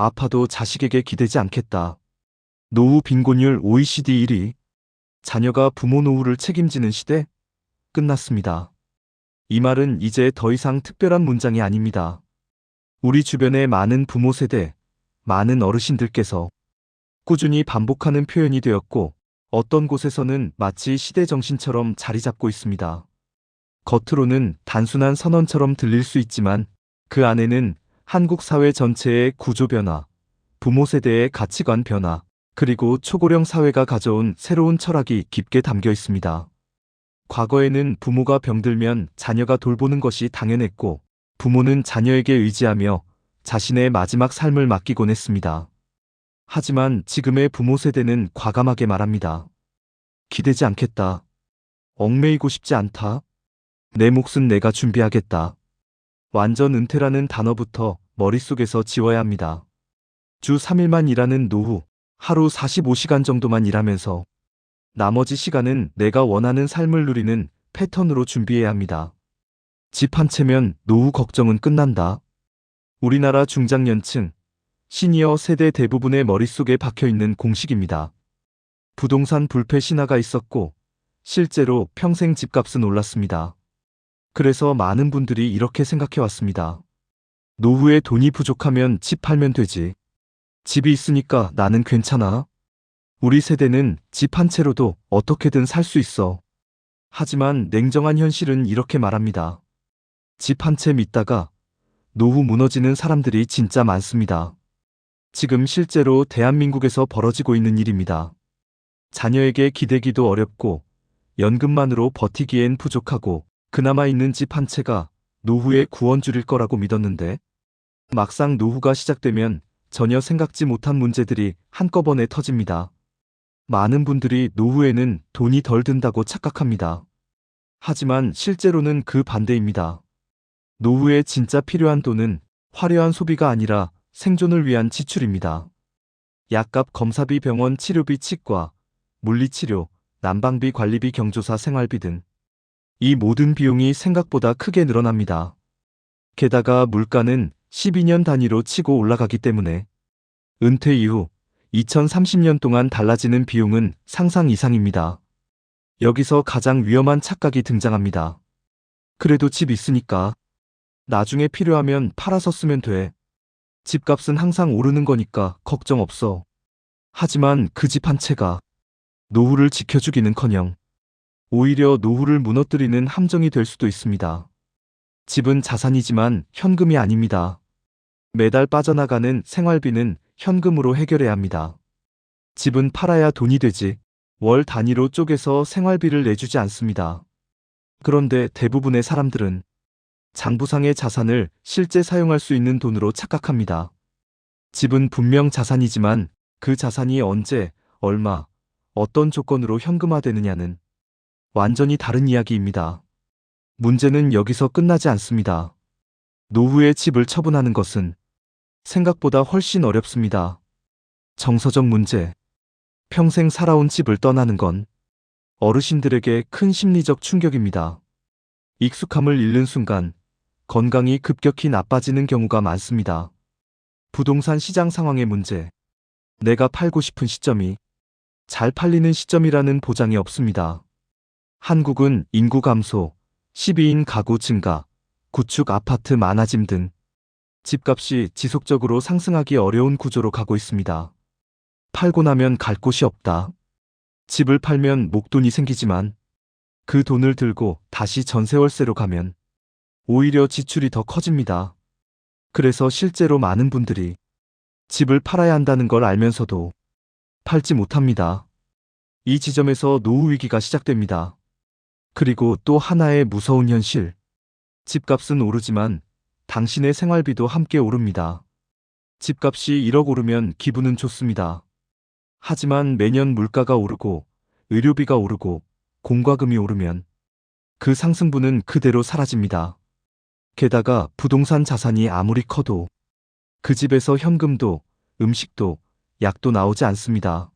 아파도 자식에게 기대지 않겠다. 노후 빈곤율 OECD 1위. 자녀가 부모 노후를 책임지는 시대? 끝났습니다. 이 말은 이제 더 이상 특별한 문장이 아닙니다. 우리 주변의 많은 부모 세대, 많은 어르신들께서 꾸준히 반복하는 표현이 되었고, 어떤 곳에서는 마치 시대 정신처럼 자리 잡고 있습니다. 겉으로는 단순한 선언처럼 들릴 수 있지만, 그 안에는 한국 사회 전체의 구조 변화, 부모 세대의 가치관 변화, 그리고 초고령 사회가 가져온 새로운 철학이 깊게 담겨 있습니다. 과거에는 부모가 병들면 자녀가 돌보는 것이 당연했고, 부모는 자녀에게 의지하며 자신의 마지막 삶을 맡기곤 했습니다. 하지만 지금의 부모 세대는 과감하게 말합니다. 기대지 않겠다. 얽매이고 싶지 않다. 내 몫은 내가 준비하겠다. 완전 은퇴라는 단어부터 머릿속에서 지워야 합니다. 주 3일만 일하는 노후, 하루 45시간 정도만 일하면서 나머지 시간은 내가 원하는 삶을 누리는 패턴으로 준비해야 합니다. 집 한 채면 노후 걱정은 끝난다. 우리나라 중장년층, 시니어 세대 대부분의 머릿속에 박혀 있는 공식입니다. 부동산 불패 신화가 있었고, 실제로 평생 집값은 올랐습니다. 그래서 많은 분들이 이렇게 생각해 왔습니다. 노후에 돈이 부족하면 집 팔면 되지. 집이 있으니까 나는 괜찮아. 우리 세대는 집 한 채로도 어떻게든 살 수 있어. 하지만 냉정한 현실은 이렇게 말합니다. 집 한 채 믿다가 노후 무너지는 사람들이 진짜 많습니다. 지금 실제로 대한민국에서 벌어지고 있는 일입니다. 자녀에게 기대기도 어렵고 연금만으로 버티기엔 부족하고 그나마 있는 집 한 채가 노후에 구원줄일 거라고 믿었는데 막상 노후가 시작되면 전혀 생각지 못한 문제들이 한꺼번에 터집니다. 많은 분들이 노후에는 돈이 덜 든다고 착각합니다. 하지만 실제로는 그 반대입니다. 노후에 진짜 필요한 돈은 화려한 소비가 아니라 생존을 위한 지출입니다. 약값 검사비 병원 치료비 치과, 물리치료, 난방비 관리비 경조사 생활비 등 이 모든 비용이 생각보다 크게 늘어납니다. 게다가 물가는 12년 단위로 치고 올라가기 때문에 은퇴 이후 2030년 동안 달라지는 비용은 상상 이상입니다. 여기서 가장 위험한 착각이 등장합니다. 그래도 집 있으니까 나중에 필요하면 팔아서 쓰면 돼. 집값은 항상 오르는 거니까 걱정 없어. 하지만 그 집 한 채가 노후를 지켜주기는커녕 오히려 노후를 무너뜨리는 함정이 될 수도 있습니다. 집은 자산이지만 현금이 아닙니다. 매달 빠져나가는 생활비는 현금으로 해결해야 합니다. 집은 팔아야 돈이 되지 월 단위로 쪼개서 생활비를 내주지 않습니다. 그런데 대부분의 사람들은 장부상의 자산을 실제 사용할 수 있는 돈으로 착각합니다. 집은 분명 자산이지만 그 자산이 언제, 얼마, 어떤 조건으로 현금화되느냐는 완전히 다른 이야기입니다. 문제는 여기서 끝나지 않습니다. 노후에 집을 처분하는 것은 생각보다 훨씬 어렵습니다. 정서적 문제. 평생 살아온 집을 떠나는 건 어르신들에게 큰 심리적 충격입니다. 익숙함을 잃는 순간 건강이 급격히 나빠지는 경우가 많습니다. 부동산 시장 상황의 문제. 내가 팔고 싶은 시점이 잘 팔리는 시점이라는 보장이 없습니다. 한국은 인구 감소, 12인 가구 증가, 구축 아파트 많아짐 등 집값이 지속적으로 상승하기 어려운 구조로 가고 있습니다. 팔고 나면 갈 곳이 없다. 집을 팔면 목돈이 생기지만 그 돈을 들고 다시 전세월세로 가면 오히려 지출이 더 커집니다. 그래서 실제로 많은 분들이 집을 팔아야 한다는 걸 알면서도 팔지 못합니다. 이 지점에서 노후 위기가 시작됩니다. 그리고 또 하나의 무서운 현실. 집값은 오르지만 당신의 생활비도 함께 오릅니다. 집값이 1억 오르면 기분은 좋습니다. 하지만 매년 물가가 오르고 의료비가 오르고 공과금이 오르면 그 상승분은 그대로 사라집니다. 게다가 부동산 자산이 아무리 커도 그 집에서 현금도 음식도 약도 나오지 않습니다.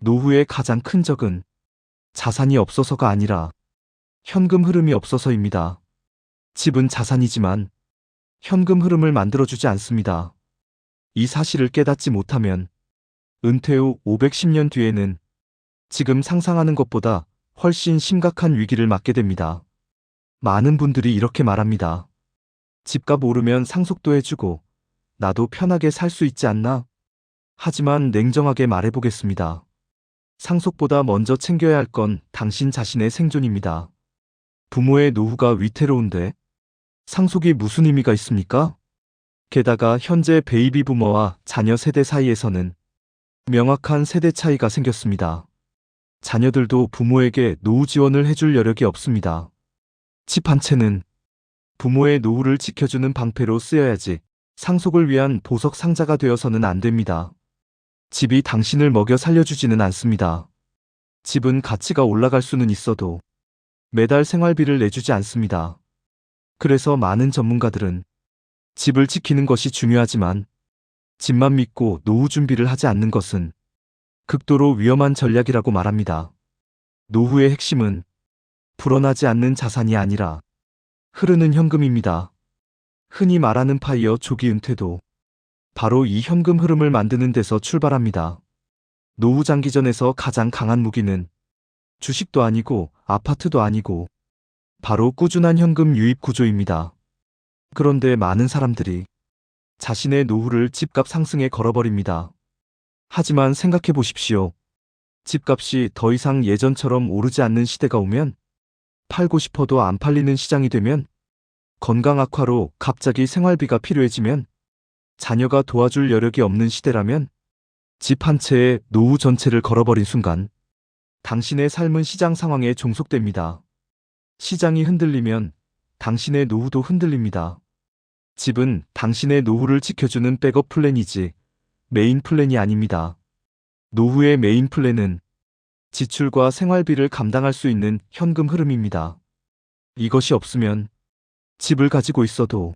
노후의 가장 큰 적은 자산이 없어서가 아니라 현금 흐름이 없어서입니다. 집은 자산이지만 현금 흐름을 만들어주지 않습니다. 이 사실을 깨닫지 못하면 은퇴 후 510년 뒤에는 지금 상상하는 것보다 훨씬 심각한 위기를 맞게 됩니다. 많은 분들이 이렇게 말합니다. 집값 오르면 상속도 해주고 나도 편하게 살 수 있지 않나? 하지만 냉정하게 말해보겠습니다. 상속보다 먼저 챙겨야 할 건 당신 자신의 생존입니다. 부모의 노후가 위태로운데 상속이 무슨 의미가 있습니까? 게다가 현재 베이비 부모와 자녀 세대 사이에서는 명확한 세대 차이가 생겼습니다. 자녀들도 부모에게 노후 지원을 해줄 여력이 없습니다. 집 한 채는 부모의 노후를 지켜주는 방패로 쓰여야지 상속을 위한 보석 상자가 되어서는 안 됩니다. 집이 당신을 먹여 살려주지는 않습니다. 집은 가치가 올라갈 수는 있어도 매달 생활비를 내주지 않습니다. 그래서 많은 전문가들은 집을 지키는 것이 중요하지만 집만 믿고 노후 준비를 하지 않는 것은 극도로 위험한 전략이라고 말합니다. 노후의 핵심은 불어나지 않는 자산이 아니라 흐르는 현금입니다. 흔히 말하는 파이어 조기 은퇴도 바로 이 현금 흐름을 만드는 데서 출발합니다. 노후 장기전에서 가장 강한 무기는 주식도 아니고 아파트도 아니고 바로 꾸준한 현금 유입 구조입니다. 그런데 많은 사람들이 자신의 노후를 집값 상승에 걸어버립니다. 하지만 생각해 보십시오. 집값이 더 이상 예전처럼 오르지 않는 시대가 오면 팔고 싶어도 안 팔리는 시장이 되면 건강 악화로 갑자기 생활비가 필요해지면 자녀가 도와줄 여력이 없는 시대라면 집 한 채에 노후 전체를 걸어버린 순간 당신의 삶은 시장 상황에 종속됩니다. 시장이 흔들리면 당신의 노후도 흔들립니다. 집은 당신의 노후를 지켜주는 백업 플랜이지 메인 플랜이 아닙니다. 노후의 메인 플랜은 지출과 생활비를 감당할 수 있는 현금 흐름입니다. 이것이 없으면 집을 가지고 있어도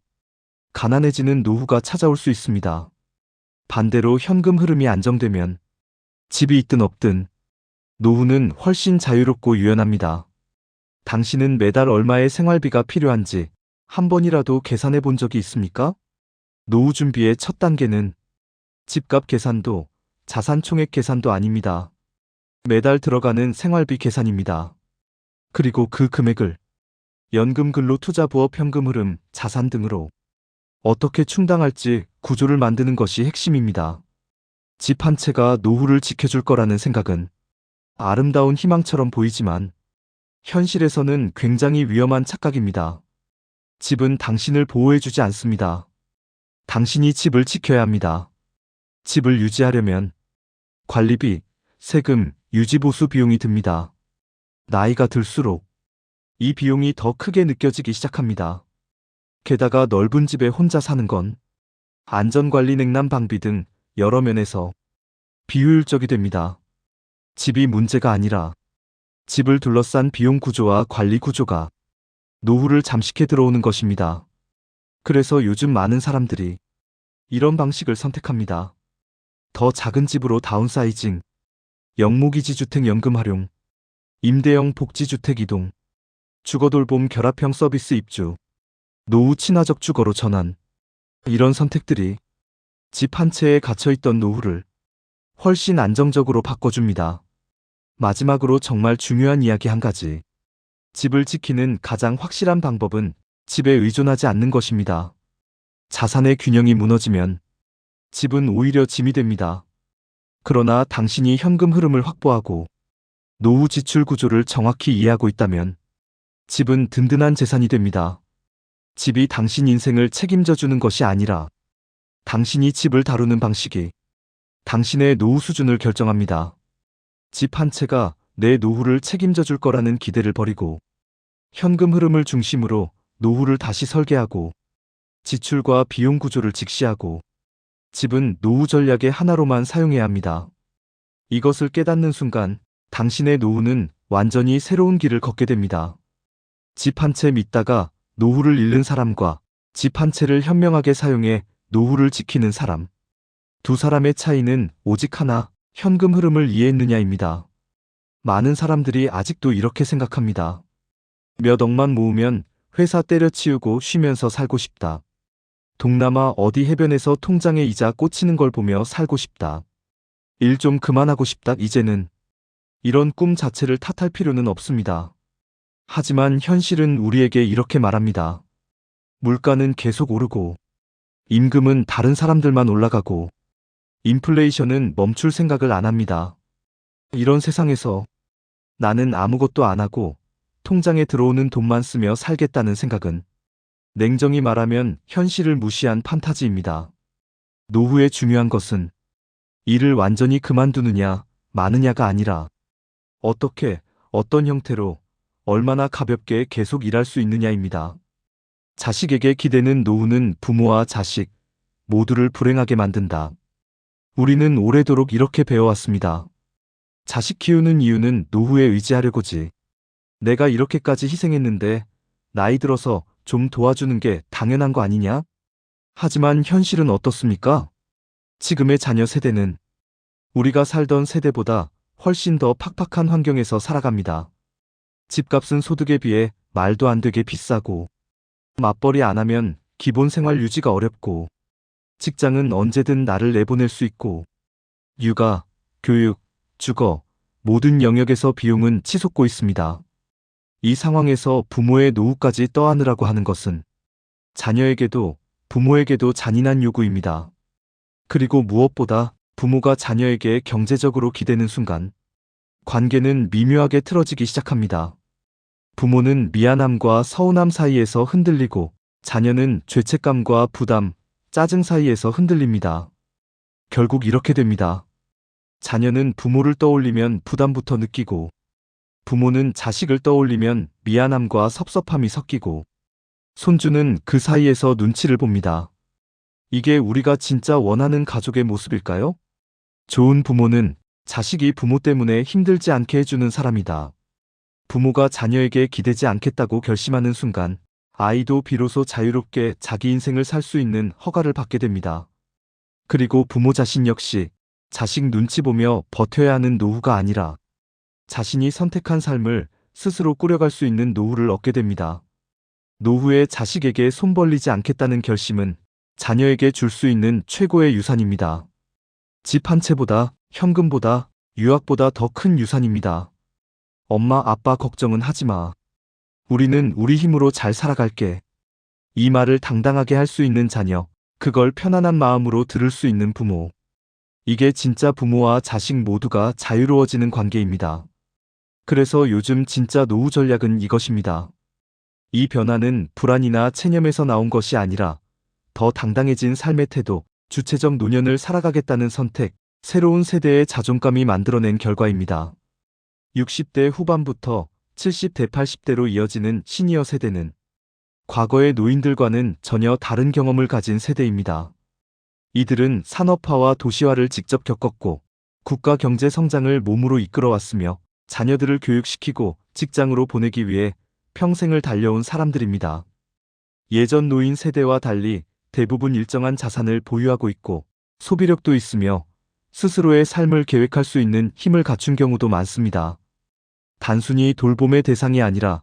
가난해지는 노후가 찾아올 수 있습니다. 반대로 현금 흐름이 안정되면 집이 있든 없든 노후는 훨씬 자유롭고 유연합니다. 당신은 매달 얼마의 생활비가 필요한지 한 번이라도 계산해 본 적이 있습니까? 노후 준비의 첫 단계는 집값 계산도 자산 총액 계산도 아닙니다. 매달 들어가는 생활비 계산입니다. 그리고 그 금액을 연금 근로 투자 부업 현금 흐름, 자산 등으로 어떻게 충당할지 구조를 만드는 것이 핵심입니다. 집 한 채가 노후를 지켜줄 거라는 생각은 아름다운 희망처럼 보이지만 현실에서는 굉장히 위험한 착각입니다. 집은 당신을 보호해주지 않습니다. 당신이 집을 지켜야 합니다. 집을 유지하려면 관리비, 세금, 유지보수 비용이 듭니다. 나이가 들수록 이 비용이 더 크게 느껴지기 시작합니다. 게다가 넓은 집에 혼자 사는 건 안전관리 냉난 방비 등 여러 면에서 비효율적이 됩니다. 집이 문제가 아니라 집을 둘러싼 비용 구조와 관리 구조가 노후를 잠식해 들어오는 것입니다. 그래서 요즘 많은 사람들이 이런 방식을 선택합니다. 더 작은 집으로 다운사이징, 영목이지 주택 연금 활용, 임대형 복지주택 이동, 주거돌봄 결합형 서비스 입주, 노후 친화적 주거로 전환. 이런 선택들이 집 한 채에 갇혀있던 노후를 훨씬 안정적으로 바꿔줍니다. 마지막으로 정말 중요한 이야기 한 가지. 집을 지키는 가장 확실한 방법은 집에 의존하지 않는 것입니다. 자산의 균형이 무너지면 집은 오히려 짐이 됩니다. 그러나 당신이 현금 흐름을 확보하고 노후 지출 구조를 정확히 이해하고 있다면 집은 든든한 재산이 됩니다. 집이 당신 인생을 책임져 주는 것이 아니라 당신이 집을 다루는 방식이 당신의 노후 수준을 결정합니다. 집 한 채가 내 노후를 책임져 줄 거라는 기대를 버리고 현금 흐름을 중심으로 노후를 다시 설계하고 지출과 비용 구조를 직시하고 집은 노후 전략의 하나로만 사용해야 합니다. 이것을 깨닫는 순간 당신의 노후는 완전히 새로운 길을 걷게 됩니다. 집 한 채 믿다가 노후를 잃는 사람과 집 한 채를 현명하게 사용해 노후를 지키는 사람. 두 사람의 차이는 오직 하나, 현금 흐름을 이해했느냐입니다. 많은 사람들이 아직도 이렇게 생각합니다. 몇 억만 모으면 회사 때려치우고 쉬면서 살고 싶다. 동남아 어디 해변에서 통장에 이자 꽂히는 걸 보며 살고 싶다. 일 좀 그만하고 싶다, 이제는. 이런 꿈 자체를 탓할 필요는 없습니다. 하지만 현실은 우리에게 이렇게 말합니다. 물가는 계속 오르고, 임금은 다른 사람들만 올라가고, 인플레이션은 멈출 생각을 안 합니다. 이런 세상에서 나는 아무것도 안 하고 통장에 들어오는 돈만 쓰며 살겠다는 생각은 냉정히 말하면 현실을 무시한 판타지입니다. 노후에 중요한 것은 일을 완전히 그만두느냐, 마느냐가 아니라 어떻게, 어떤 형태로, 얼마나 가볍게 계속 일할 수 있느냐입니다. 자식에게 기대는 노후는 부모와 자식 모두를 불행하게 만든다. 우리는 오래도록 이렇게 배워왔습니다. 자식 키우는 이유는 노후에 의지하려고지. 내가 이렇게까지 희생했는데 나이 들어서 좀 도와주는 게 당연한 거 아니냐? 하지만 현실은 어떻습니까? 지금의 자녀 세대는 우리가 살던 세대보다 훨씬 더 팍팍한 환경에서 살아갑니다. 집값은 소득에 비해 말도 안 되게 비싸고 맞벌이 안 하면 기본 생활 유지가 어렵고 직장은 언제든 나를 내보낼 수 있고 육아, 교육, 주거 모든 영역에서 비용은 치솟고 있습니다. 이 상황에서 부모의 노후까지 떠안으라고 하는 것은 자녀에게도 부모에게도 잔인한 요구입니다. 그리고 무엇보다 부모가 자녀에게 경제적으로 기대는 순간 관계는 미묘하게 틀어지기 시작합니다. 부모는 미안함과 서운함 사이에서 흔들리고 자녀는 죄책감과 부담, 짜증 사이에서 흔들립니다. 결국 이렇게 됩니다. 자녀는 부모를 떠올리면 부담부터 느끼고 부모는 자식을 떠올리면 미안함과 섭섭함이 섞이고 손주는 그 사이에서 눈치를 봅니다. 이게 우리가 진짜 원하는 가족의 모습일까요? 좋은 부모는 자식이 부모 때문에 힘들지 않게 해주는 사람이다. 부모가 자녀에게 기대지 않겠다고 결심하는 순간 아이도 비로소 자유롭게 자기 인생을 살 수 있는 허가를 받게 됩니다. 그리고 부모 자신 역시 자식 눈치 보며 버텨야 하는 노후가 아니라 자신이 선택한 삶을 스스로 꾸려갈 수 있는 노후를 얻게 됩니다. 노후에 자식에게 손 벌리지 않겠다는 결심은 자녀에게 줄 수 있는 최고의 유산입니다. 집 한 채보다, 현금보다, 유학보다 더 큰 유산입니다. 엄마, 아빠 걱정은 하지 마. 우리는 우리 힘으로 잘 살아갈게. 이 말을 당당하게 할 수 있는 자녀, 그걸 편안한 마음으로 들을 수 있는 부모. 이게 진짜 부모와 자식 모두가 자유로워지는 관계입니다. 그래서 요즘 진짜 노후 전략은 이것입니다. 이 변화는 불안이나 체념에서 나온 것이 아니라 더 당당해진 삶의 태도, 주체적 노년을 살아가겠다는 선택, 새로운 세대의 자존감이 만들어낸 결과입니다. 60대 후반부터 70대 80대로 이어지는 시니어 세대는 과거의 노인들과는 전혀 다른 경험을 가진 세대입니다. 이들은 산업화와 도시화를 직접 겪었고 국가 경제 성장을 몸으로 이끌어왔으며 자녀들을 교육시키고 직장으로 보내기 위해 평생을 달려온 사람들입니다. 예전 노인 세대와 달리 대부분 일정한 자산을 보유하고 있고 소비력도 있으며 스스로의 삶을 계획할 수 있는 힘을 갖춘 경우도 많습니다. 단순히 돌봄의 대상이 아니라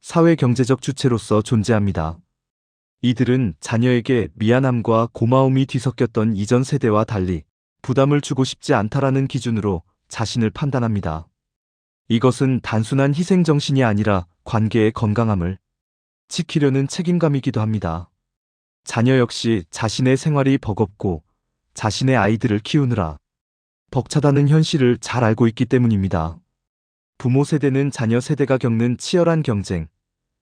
사회 경제적 주체로서 존재합니다. 이들은 자녀에게 미안함과 고마움이 뒤섞였던 이전 세대와 달리 부담을 주고 싶지 않다라는 기준으로 자신을 판단합니다. 이것은 단순한 희생정신이 아니라 관계의 건강함을 지키려는 책임감이기도 합니다. 자녀 역시 자신의 생활이 버겁고 자신의 아이들을 키우느라 벅차다는 현실을 잘 알고 있기 때문입니다. 부모 세대는 자녀 세대가 겪는 치열한 경쟁,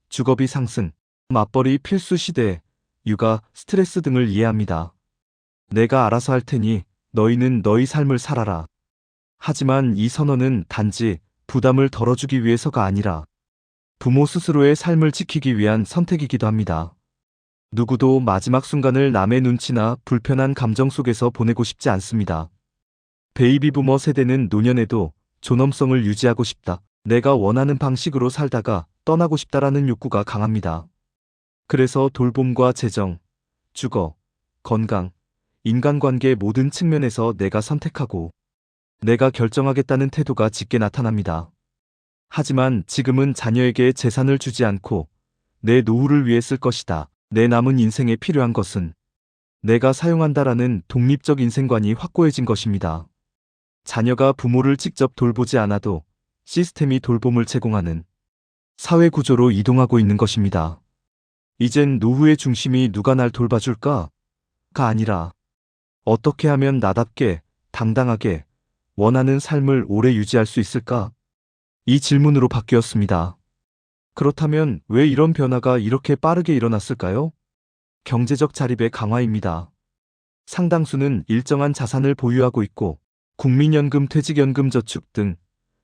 주거비 상승, 맞벌이 필수 시대, 육아, 스트레스 등을 이해합니다. 내가 알아서 할 테니 너희는 너희 삶을 살아라. 하지만 이 선언은 단지 부담을 덜어주기 위해서가 아니라 부모 스스로의 삶을 지키기 위한 선택이기도 합니다. 누구도 마지막 순간을 남의 눈치나 불편한 감정 속에서 보내고 싶지 않습니다. 베이비 부머 세대는 노년에도 존엄성을 유지하고 싶다. 내가 원하는 방식으로 살다가 떠나고 싶다라는 욕구가 강합니다. 그래서 돌봄과 재정, 주거, 건강, 인간관계 모든 측면에서 내가 선택하고 내가 결정하겠다는 태도가 짙게 나타납니다. 하지만 지금은 자녀에게 재산을 주지 않고 내 노후를 위해 쓸 것이다. 내 남은 인생에 필요한 것은 내가 사용한다라는 독립적 인생관이 확고해진 것입니다. 자녀가 부모를 직접 돌보지 않아도 시스템이 돌봄을 제공하는 사회 구조로 이동하고 있는 것입니다. 이젠 노후의 중심이 누가 날 돌봐줄까? 가 아니라 어떻게 하면 나답게, 당당하게 원하는 삶을 오래 유지할 수 있을까? 이 질문으로 바뀌었습니다. 그렇다면 왜 이런 변화가 이렇게 빠르게 일어났을까요? 경제적 자립의 강화입니다. 상당수는 일정한 자산을 보유하고 있고 국민연금, 퇴직연금, 저축 등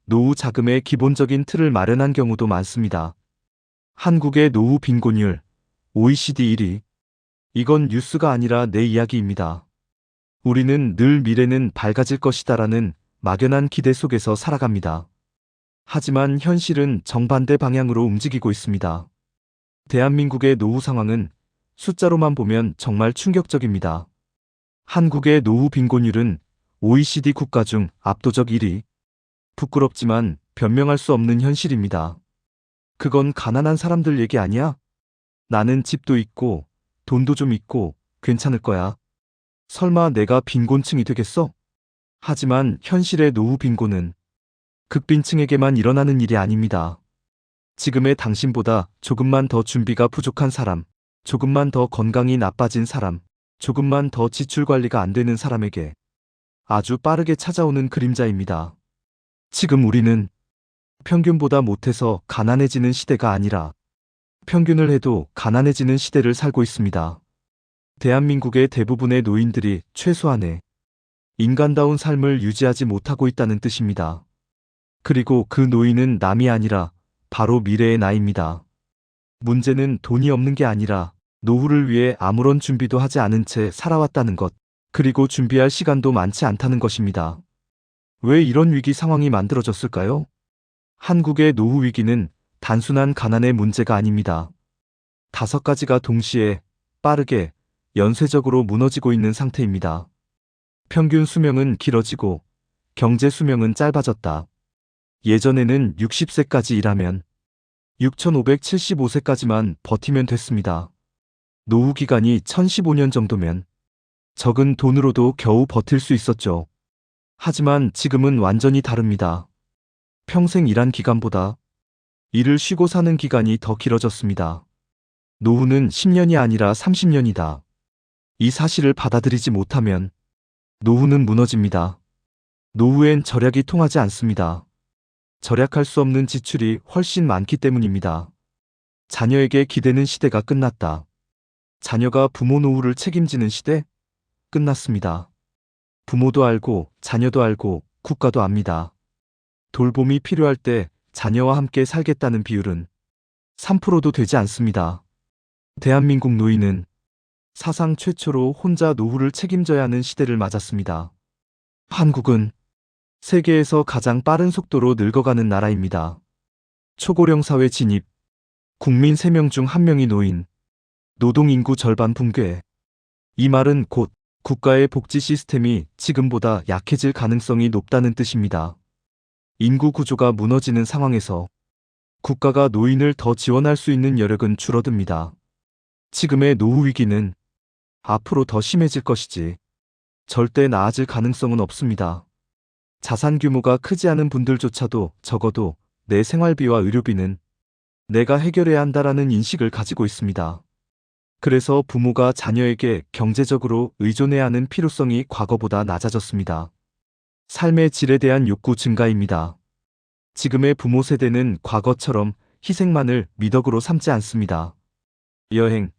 노후 자금의 기본적인 틀을 마련한 경우도 많습니다. 한국의 노후 빈곤율 OECD 1위. 이건 뉴스가 아니라 내 이야기입니다. 우리는 늘 미래는 밝아질 것이다라는 막연한 기대 속에서 살아갑니다. 하지만 현실은 정반대 방향으로 움직이고 있습니다. 대한민국의 노후 상황은 숫자로만 보면 정말 충격적입니다. 한국의 노후 빈곤율은 OECD 국가 중 압도적 1위. 부끄럽지만 변명할 수 없는 현실입니다. 그건 가난한 사람들 얘기 아니야? 나는 집도 있고 돈도 좀 있고 괜찮을 거야. 설마 내가 빈곤층이 되겠어? 하지만 현실의 노후 빈곤은 극빈층에게만 일어나는 일이 아닙니다. 지금의 당신보다 조금만 더 준비가 부족한 사람, 조금만 더 건강이 나빠진 사람, 조금만 더 지출 관리가 안 되는 사람에게 아주 빠르게 찾아오는 그림자입니다. 지금 우리는 평균보다 못해서 가난해지는 시대가 아니라 평균을 해도 가난해지는 시대를 살고 있습니다. 대한민국의 대부분의 노인들이 최소한의 인간다운 삶을 유지하지 못하고 있다는 뜻입니다. 그리고 그 노인은 남이 아니라 바로 미래의 나입니다. 문제는 돈이 없는 게 아니라 노후를 위해 아무런 준비도 하지 않은 채 살아왔다는 것, 그리고 준비할 시간도 많지 않다는 것입니다. 왜 이런 위기 상황이 만들어졌을까요? 한국의 노후 위기는 단순한 가난의 문제가 아닙니다. 다섯 가지가 동시에 빠르게 연쇄적으로 무너지고 있는 상태입니다. 평균 수명은 길어지고 경제 수명은 짧아졌다. 예전에는 60세까지 일하면 6,575세까지만 버티면 됐습니다. 노후 기간이 1,015년 정도면 적은 돈으로도 겨우 버틸 수 있었죠. 하지만 지금은 완전히 다릅니다. 평생 일한 기간보다 일을 쉬고 사는 기간이 더 길어졌습니다. 노후는 10년이 아니라 30년이다. 이 사실을 받아들이지 못하면 노후는 무너집니다. 노후엔 절약이 통하지 않습니다. 절약할 수 없는 지출이 훨씬 많기 때문입니다. 자녀에게 기대는 시대가 끝났다. 자녀가 부모 노후를 책임지는 시대? 끝났습니다. 부모도 알고, 자녀도 알고, 국가도 압니다. 돌봄이 필요할 때 자녀와 함께 살겠다는 비율은 3%도 되지 않습니다. 대한민국 노인은 사상 최초로 혼자 노후를 책임져야 하는 시대를 맞았습니다. 한국은 세계에서 가장 빠른 속도로 늙어가는 나라입니다. 초고령 사회 진입, 국민 3명 중 1명이 노인, 노동인구 절반 붕괴. 이 말은 곧 국가의 복지 시스템이 지금보다 약해질 가능성이 높다는 뜻입니다. 인구 구조가 무너지는 상황에서 국가가 노인을 더 지원할 수 있는 여력은 줄어듭니다. 지금의 노후 위기는 앞으로 더 심해질 것이지 절대 나아질 가능성은 없습니다. 자산 규모가 크지 않은 분들조차도 적어도 내 생활비와 의료비는 내가 해결해야 한다라는 인식을 가지고 있습니다. 그래서 부모가 자녀에게 경제적으로 의존해야 하는 필요성이 과거보다 낮아졌습니다. 삶의 질에 대한 욕구 증가입니다. 지금의 부모 세대는 과거처럼 희생만을 미덕으로 삼지 않습니다. 여행,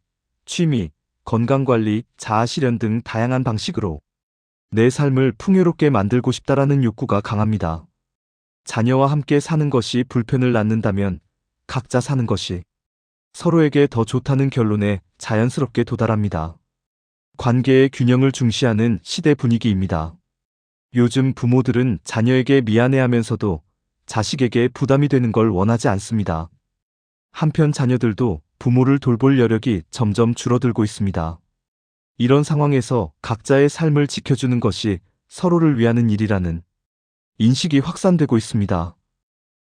취미, 건강관리, 자아실현 등 다양한 방식으로 내 삶을 풍요롭게 만들고 싶다라는 욕구가 강합니다. 자녀와 함께 사는 것이 불편을 낳는다면 각자 사는 것이 서로에게 더 좋다는 결론에 자연스럽게 도달합니다. 관계의 균형을 중시하는 시대 분위기입니다. 요즘 부모들은 자녀에게 미안해하면서도 자식에게 부담이 되는 걸 원하지 않습니다. 한편 자녀들도 부모를 돌볼 여력이 점점 줄어들고 있습니다. 이런 상황에서 각자의 삶을 지켜주는 것이 서로를 위하는 일이라는 인식이 확산되고 있습니다.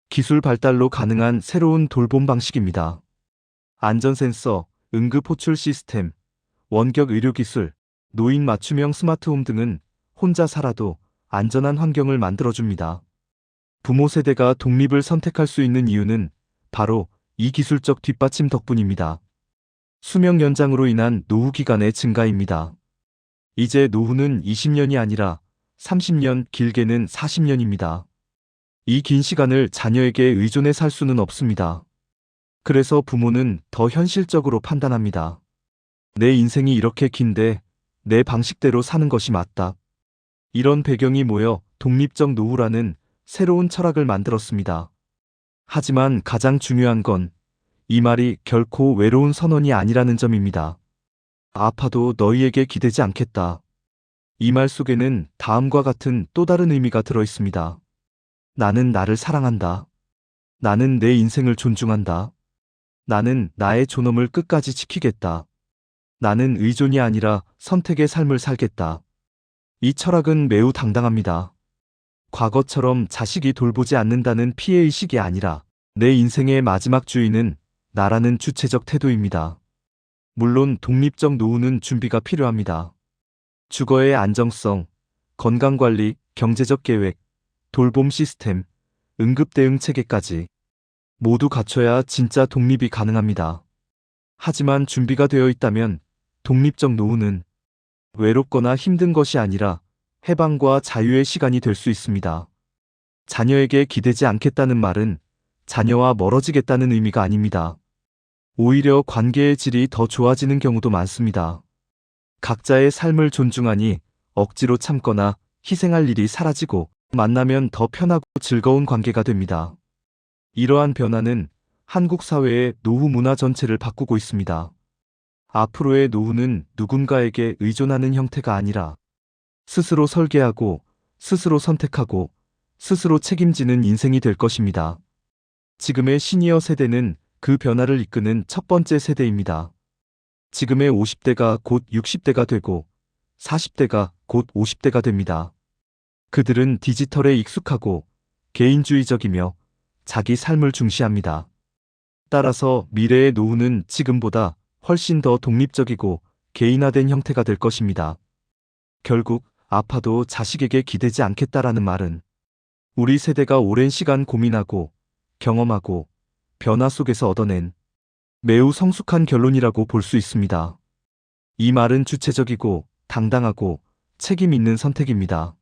기술 발달로 가능한 새로운 돌봄 방식입니다. 안전 센서, 응급 호출 시스템, 원격 의료 기술, 노인 맞춤형 스마트홈 등은 혼자 살아도 안전한 환경을 만들어줍니다. 부모 세대가 독립을 선택할 수 있는 이유는 바로 이 기술적 뒷받침 덕분입니다. 수명 연장으로 인한 노후 기간의 증가입니다. 이제 노후는 20년이 아니라 30년, 길게는 40년입니다. 이 긴 시간을 자녀에게 의존해 살 수는 없습니다. 그래서 부모는 더 현실적으로 판단합니다. 내 인생이 이렇게 긴데 내 방식대로 사는 것이 맞다. 이런 배경이 모여 독립적 노후라는 새로운 철학을 만들었습니다. 하지만 가장 중요한 건 이 말이 결코 외로운 선언이 아니라는 점입니다. 아파도 너희에게 기대지 않겠다. 이 말 속에는 다음과 같은 또 다른 의미가 들어 있습니다. 나는 나를 사랑한다. 나는 내 인생을 존중한다. 나는 나의 존엄을 끝까지 지키겠다. 나는 의존이 아니라 선택의 삶을 살겠다. 이 철학은 매우 당당합니다. 과거처럼 자식이 돌보지 않는다는 피해의식이 아니라 내 인생의 마지막 주인은 나라는 주체적 태도입니다. 물론 독립적 노후는 준비가 필요합니다. 주거의 안정성, 건강관리, 경제적 계획, 돌봄 시스템, 응급대응 체계까지 모두 갖춰야 진짜 독립이 가능합니다. 하지만 준비가 되어 있다면 독립적 노후는 외롭거나 힘든 것이 아니라 해방과 자유의 시간이 될 수 있습니다. 자녀에게 기대지 않겠다는 말은 자녀와 멀어지겠다는 의미가 아닙니다. 오히려 관계의 질이 더 좋아지는 경우도 많습니다. 각자의 삶을 존중하니 억지로 참거나 희생할 일이 사라지고 만나면 더 편하고 즐거운 관계가 됩니다. 이러한 변화는 한국 사회의 노후 문화 전체를 바꾸고 있습니다. 앞으로의 노후는 누군가에게 의존하는 형태가 아니라 스스로 설계하고 스스로 선택하고 스스로 책임지는 인생이 될 것입니다. 지금의 시니어 세대는 그 변화를 이끄는 첫 번째 세대입니다. 지금의 50대가 곧 60대가 되고 40대가 곧 50대가 됩니다. 그들은 디지털에 익숙하고 개인주의적이며 자기 삶을 중시합니다. 따라서 미래의 노후는 지금보다 훨씬 더 독립적이고 개인화된 형태가 될 것입니다. 결국 아파도 자식에게 기대지 않겠다라는 말은 우리 세대가 오랜 시간 고민하고 경험하고 변화 속에서 얻어낸 매우 성숙한 결론이라고 볼 수 있습니다. 이 말은 주체적이고 당당하고 책임 있는 선택입니다.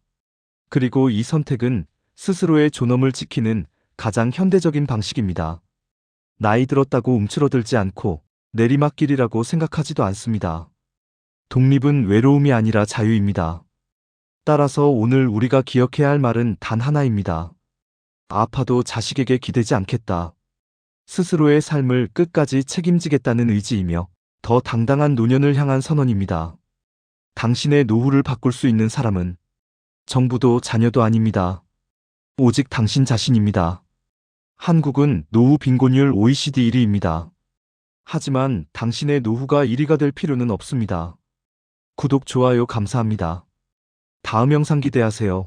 그리고 이 선택은 스스로의 존엄을 지키는 가장 현대적인 방식입니다. 나이 들었다고 움츠러들지 않고 내리막길이라고 생각하지도 않습니다. 독립은 외로움이 아니라 자유입니다. 따라서 오늘 우리가 기억해야 할 말은 단 하나입니다. 아파도 자식에게 기대지 않겠다. 스스로의 삶을 끝까지 책임지겠다는 의지이며 더 당당한 노년을 향한 선언입니다. 당신의 노후를 바꿀 수 있는 사람은 정부도 자녀도 아닙니다. 오직 당신 자신입니다. 한국은 노후 빈곤율 OECD 1위입니다. 하지만 당신의 노후가 1위가 될 필요는 없습니다. 구독, 좋아요 감사합니다. 다음 영상 기대하세요.